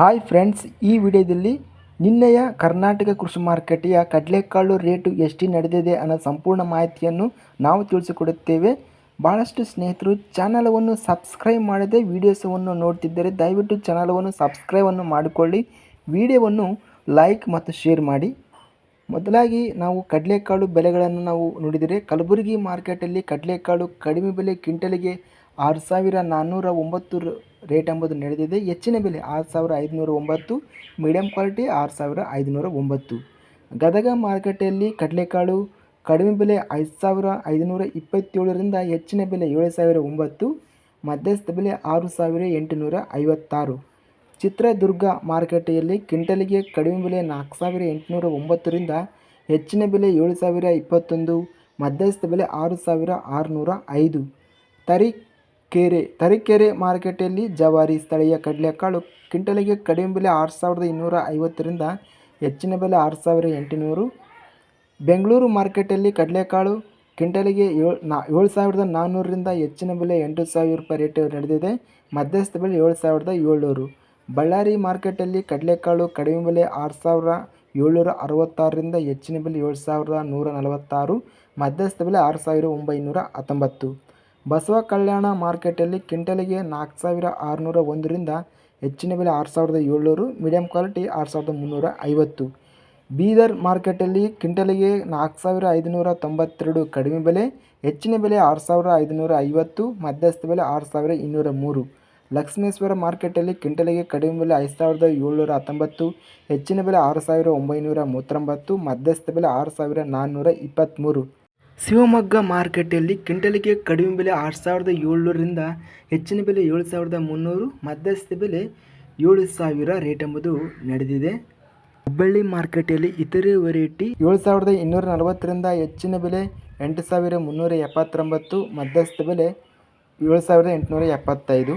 Hi friends ಈ ವಿಡಿಯೋದಲ್ಲಿ ನಿನ್ನೆಯ ಕರ್ನಾಟಕ ಕೃಷಿ ಮಾರುಕಟ್ಟೆಯ ಕಡಲೆಕಾಳು ರೇಟು ಎಷ್ಟು ನಡೆದಿದೆ ಅನ್ನೋ ಸಂಪೂರ್ಣ ಮಾಹಿತಿಯನ್ನು ನಾವು ತಿಳಿಸಿಕೊಡುತ್ತೇವೆ. ಭಾಳಷ್ಟು ಸ್ನೇಹಿತರು ಚಾನಲವನ್ನು ಸಬ್ಸ್ಕ್ರೈಬ್ ಮಾಡದೆ ವಿಡಿಯೋಸವನ್ನು ನೋಡ್ತಿದ್ದರೆ ದಯವಿಟ್ಟು ಚಾನಲವನ್ನು ಸಬ್ಸ್ಕ್ರೈಬನ್ನು ಮಾಡಿಕೊಳ್ಳಿ. ವಿಡಿಯೋವನ್ನು ಲೈಕ್ ಮತ್ತು ಶೇರ್ ಮಾಡಿ. ಮೊದಲಾಗಿ ನಾವು ಕಡಲೆಕಾಳು ಬೆಲೆಗಳನ್ನು ನಾವು ನೋಡಿದರೆ ಕಲಬುರಗಿ ಮಾರ್ಕೆಟಲ್ಲಿ ಕಡಲೆಕಾಳು ಕಡಿಮೆ ಬೆಲೆ ಕ್ವಿಂಟಲಿಗೆ ಆರು ಸಾವಿರ ನಾನ್ನೂರ ಒಂಬತ್ತು ರೇಟ್ ಎಂಬುದು ನಡೆದಿದೆ. ಹೆಚ್ಚಿನ ಬೆಲೆ ಆರು ಸಾವಿರ ಐದುನೂರ ಒಂಬತ್ತು ಮೀಡಿಯಂ ಕ್ವಾಲಿಟಿ ಆರು ಸಾವಿರ ಐದುನೂರ ಒಂಬತ್ತು ಗದಗ ಮಾರುಕಟ್ಟೆಯಲ್ಲಿ ಕಡಲೆಕಾಳು ಕಡಿಮೆ ಬೆಲೆ ಐದು ಸಾವಿರ ಐದುನೂರ ಇಪ್ಪತ್ತೇಳರಿಂದ ಹೆಚ್ಚಿನ ಬೆಲೆ ಏಳು ಸಾವಿರ ಒಂಬತ್ತು, ಮಧ್ಯಸ್ಥ ಬೆಲೆ ಆರು ಸಾವಿರ ಎಂಟುನೂರ ಐವತ್ತಾರು ಚಿತ್ರದುರ್ಗ ಮಾರುಕಟ್ಟೆಯಲ್ಲಿ ಕ್ವಿಂಟಲಿಗೆ ಕಡಿಮೆ ಬೆಲೆ ನಾಲ್ಕು ಸಾವಿರ ಎಂಟುನೂರ ಒಂಬತ್ತರಿಂದ ಹೆಚ್ಚಿನ ಬೆಲೆ ಏಳು ಸಾವಿರ ಇಪ್ಪತ್ತೊಂದು, ಮಧ್ಯಸ್ಥ ಬೆಲೆ ಆರು ಸಾವಿರ ಆರುನೂರ ಐದು ತರೀಕೆರೆ ತರೀಕೆರೆ ಮಾರುಕಟ್ಟೆಯಲ್ಲಿ ಜವಾರಿ ಸ್ಥಳೀಯ ಕಡಲೆಕಾಳು ಕ್ವಿಂಟಲಿಗೆ ಕಡಿಮೆ ಬೆಲೆ ಆರು ಸಾವಿರದ ಇನ್ನೂರ ಐವತ್ತರಿಂದ ಹೆಚ್ಚಿನ ಬೆಲೆ ಆರು ಸಾವಿರ ಎಂಟುನೂರು. ಬೆಂಗಳೂರು ಮಾರ್ಕೆಟಲ್ಲಿ ಕಡಲೆಕಾಳು ಕ್ವಿಂಟಲಿಗೆ ಏಳು, ನಾ, ಏಳು ಸಾವಿರದ ನಾನ್ನೂರರಿಂದ ಹೆಚ್ಚಿನ ಬೆಲೆ ಎಂಟು ಸಾವಿರ ರೂಪಾಯಿ ರೇಟ್ ನಡೆದಿದೆ. ಮಧ್ಯಸ್ಥ ಬೆಲೆ ಏಳು ಸಾವಿರದ ಏಳ್ನೂರು. ಬಳ್ಳಾರಿ ಮಾರ್ಕೆಟಲ್ಲಿ ಕಡಲೆಕಾಳು ಕಡಿಮೆ ಬೆಲೆ ಆರು ಸಾವಿರ ಏಳ್ನೂರ ಅರವತ್ತಾರರಿಂದ ಹೆಚ್ಚಿನ ಬೆಲೆ ಏಳು ಸಾವಿರದ ನೂರ ನಲವತ್ತಾರು. ಮಧ್ಯಸ್ಥ ಬೆಲೆ ಆರು ಸಾವಿರ ಒಂಬೈನೂರ ಹತ್ತೊಂಬತ್ತು. ಬಸವ ಕಲ್ಯಾಣ ಮಾರ್ಕೆಟಲ್ಲಿ ಕ್ವಿಂಟಲಿಗೆ ನಾಲ್ಕು ಸಾವಿರ ಆರುನೂರ ಒಂದರಿಂದ ಹೆಚ್ಚಿನ ಬೆಲೆ ಆರು ಸಾವಿರದ ಏಳ್ನೂರು ಮೀಡಿಯಂ ಕ್ವಾಲಿಟಿ ಆರು ಸಾವಿರದ ಮುನ್ನೂರ ಐವತ್ತು. ಬೀದರ್ ಮಾರ್ಕೆಟಲ್ಲಿ ಕ್ವಿಂಟಲಿಗೆ ನಾಲ್ಕು ಸಾವಿರ ಐದುನೂರ ತೊಂಬತ್ತೆರಡು ಕಡಿಮೆ ಬೆಲೆ, ಹೆಚ್ಚಿನ ಬೆಲೆ ಆರು ಸಾವಿರ ಐದುನೂರ ಐವತ್ತು, ಮಧ್ಯಸ್ಥ ಬೆಲೆ ಆರು ಸಾವಿರ ಇನ್ನೂರ ಮೂರು. ಲಕ್ಷ್ಮೇಶ್ವರ ಮಾರ್ಕೆಟಲ್ಲಿ ಕ್ವಿಂಟಲಿಗೆ ಕಡಿಮೆ ಬೆಲೆ ಐದು ಸಾವಿರದ ಏಳ್ನೂರ ಹತ್ತೊಂಬತ್ತು, ಹೆಚ್ಚಿನ ಬೆಲೆ ಆರು ಸಾವಿರ ಒಂಬೈನೂರ ಮೂವತ್ತೊಂಬತ್ತು, ಮಧ್ಯಸ್ಥ ಬೆಲೆ ಆರು ಸಾವಿರ ನಾನ್ನೂರ ಇಪ್ಪತ್ತ್ಮೂರು. ಶಿವಮೊಗ್ಗ ಮಾರುಕಟ್ಟೆಯಲ್ಲಿ ಕ್ವಿಂಟಲಿಗೆ ಕಡಿಮೆ ಬೆಲೆ ಆರು ಸಾವಿರದ ಏಳ್ನೂರರಿಂದ ಹೆಚ್ಚಿನ ಬೆಲೆ ಏಳು ಸಾವಿರದ ಮುನ್ನೂರು ಮಧ್ಯಸ್ಥ ಬೆಲೆ ಏಳು ಸಾವಿರ ರೇಟ್ ಎಂಬುದು ನಡೆದಿದೆ. ಹುಬ್ಬಳ್ಳಿ ಮಾರ್ಕೆಟಲ್ಲಿ ಇತರೆ ವೆರೈಟಿ ಏಳು ಸಾವಿರದ ಇನ್ನೂರ ನಲವತ್ತರಿಂದ ಹೆಚ್ಚಿನ ಬೆಲೆ ಎಂಟು ಸಾವಿರ ಮುನ್ನೂರ ಎಪ್ಪತ್ತೊಂಬತ್ತು ಮಧ್ಯಸ್ಥ ಬೆಲೆ ಏಳು ಸಾವಿರದ ಎಂಟುನೂರ ಎಪ್ಪತ್ತೈದು.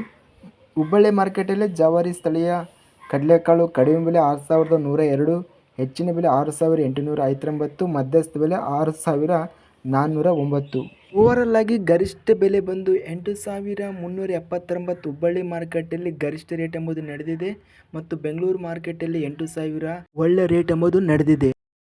ಹುಬ್ಬಳ್ಳಿ ಮಾರ್ಕೆಟಲ್ಲಿ ಜವಾರಿ ಸ್ಥಳೀಯ ಕಡಲೆಕಾಳು ಕಡಿಮೆ ಬೆಲೆ ಆರು ಸಾವಿರದ ನೂರ ಎರಡು, ಹೆಚ್ಚಿನ ಬೆಲೆ ಆರು ಸಾವಿರ ಎಂಟುನೂರ ಐವತ್ತೊಂಬತ್ತು ಮಧ್ಯಸ್ಥ ಬೆಲೆ ಆರು ಸಾವಿರ ನಾನ್ನೂರ ಒಂಬತ್ತು ಓವರಲ್ ಆಗಿ ಗರಿಷ್ಠ ಬೆಲೆ ಬಂದು ಎಂಟು ಸಾವಿರ ಮುನ್ನೂರ ಎಪ್ಪತ್ತೊಂಬತ್ತು ಹುಬ್ಬಳ್ಳಿ ಮಾರ್ಕೆಟಲ್ಲಿ ಗರಿಷ್ಠ ರೇಟ್ ಎಂಬುದು ನಡೆದಿದೆ ಮತ್ತು ಬೆಂಗಳೂರು ಮಾರ್ಕೆಟಲ್ಲಿ ಎಂಟು ಸಾವಿರ ಒಳ್ಳೆ ರೇಟ್ ಎಂಬುದು ನಡೆದಿದೆ.